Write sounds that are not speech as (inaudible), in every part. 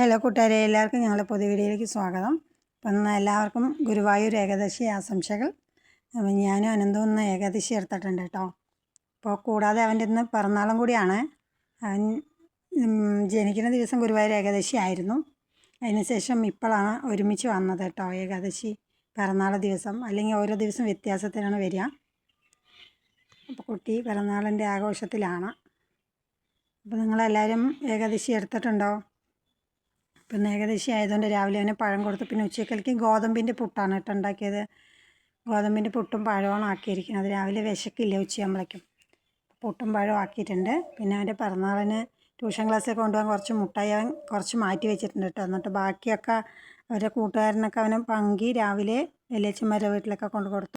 Hello കൂട്ടുകാരെ എല്ലാവർക്കും ഞങ്ങളുടെ പുതിയ വീഡിയോയിലേക്ക് സ്വാഗതം. അപ്പം ഇന്ന് എല്ലാവർക്കും ഗുരുവായൂർ ഏകാദശി ആശംസകൾ. ഞാനും അനന്തവും ഇന്ന് ഏകാദശി എടുത്തിട്ടുണ്ട് കേട്ടോ. അപ്പോൾ കൂടാതെ അവന്റെ ഇന്ന് പിറന്നാളും കൂടിയാണ്. അവൻ ജനിക്കുന്ന ദിവസം ഗുരുവായൂർ ഏകാദശി ആയിരുന്നു. അതിനുശേഷം ഇപ്പോഴാണ് ഒരുമിച്ച് വന്നത് കേട്ടോ ഏകാദശി പിറന്നാൾ ദിവസം. അല്ലെങ്കിൽ ഓരോ ദിവസം വ്യത്യാസത്തിലാണ് വരിക. അപ്പോൾ കുട്ടി പിറന്നാളിന്റെ ആഘോഷത്തിലാണ്. അപ്പോൾ നിങ്ങളെല്ലാവരും ഏകാദശി എടുത്തിട്ടുണ്ടോ? പിന്നെ ഏകദേശം ആയതുകൊണ്ട് രാവിലെ അവന് പഴം കൊടുത്തു പിന്നെ ഉച്ചക്കലേക്ക് ഗോതമ്പിന്റെ പുട്ടാണ് കേട്ടോ ഉണ്ടാക്കിയത്. ഗോതമ്പിന്റെ പുട്ടും പഴമാണ് ആക്കിയിരിക്കുന്നത്. രാവിലെ വിശക്കില്ല ഉച്ചയാകുമ്പോഴേക്കും പുട്ടും പഴവും ആക്കിയിട്ടുണ്ട്. പിന്നെ അവന്റെ പിറന്നാളിന് ട്യൂഷൻ ക്ലാസ്സിൽ കൊണ്ടുപോകാൻ കുറച്ച് മുട്ടായി അവൻ കുറച്ച് മാറ്റി വെച്ചിട്ടുണ്ട് കേട്ടോ. എന്നിട്ട് ബാക്കിയൊക്കെ അവരുടെ കൂട്ടുകാരനൊക്കെ അവന് പങ്കി രാവിലെ വലിയച്ഛന്മാരുടെ വീട്ടിലൊക്കെ കൊണ്ട് കൊടുത്തു.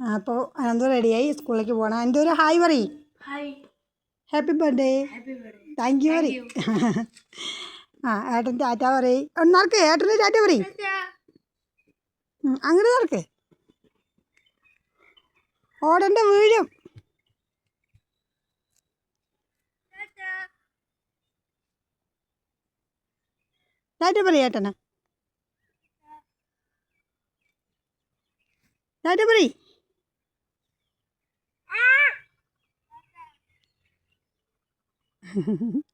അപ്പോൾ അനന്ത റെഡിയായി സ്കൂളിലേക്ക് പോകണം എന്റെ ഒരു hi hi happy birthday thank you പറയും. ആ ഏട്ടൻ ടാറ്റ പറയും. ഒന്നാർക്ക് ഏട്ടന് ടാറ്റ പറയും. അങ്ങനെ നടക്ക്. ഓടന്റെ വീഴും. ടാറ്റ. പറയും ടാറ്റ പറയും (laughs)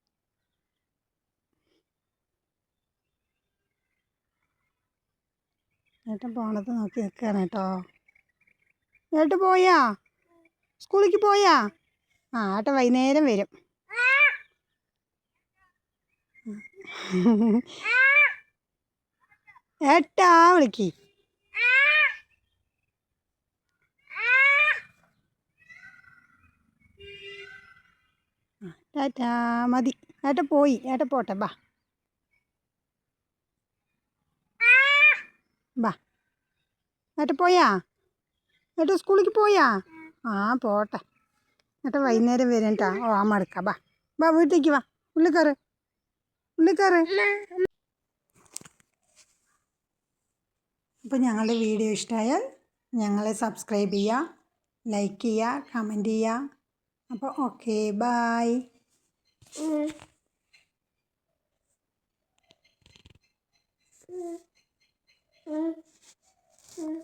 ഏട്ടൻ പോണത് നോക്കി നിൽക്കുകയാണ് കേട്ടോ. ഏട്ടൻ പോയാ? സ്കൂളിലേക്ക് പോയാ? ആ ഏട്ടൻ വൈകുന്നേരം വരും. (laughs) ഏട്ടാ വിളിക്ക്. ടാറ്റാ മതി. ഏട്ട പോയി. ഏട്ട പോട്ടെ ബാ. ബാ. ഏട്ട പോയാ? ഏട്ട സ്കൂളിക്ക് പോയാ? ആ പോട്ടെ. ഏട്ട വൈകുന്നേരം വരും കേട്ടാ ഓ അമ്മ എടുക്കാം ബാ. ബാ വീട്ടിലേക്ക് വാ. ഉള്ളിൽ കയറ്. അപ്പോൾ ഞങ്ങളുടെ വീഡിയോ ഇഷ്ടമായാൽ ഞങ്ങളെ സബ്സ്ക്രൈബ് ചെയ്യുക ലൈക്ക് ചെയ്യുക കമന്റ് ചെയ്യുക. อาพอโอเคบายอืมอืมอืม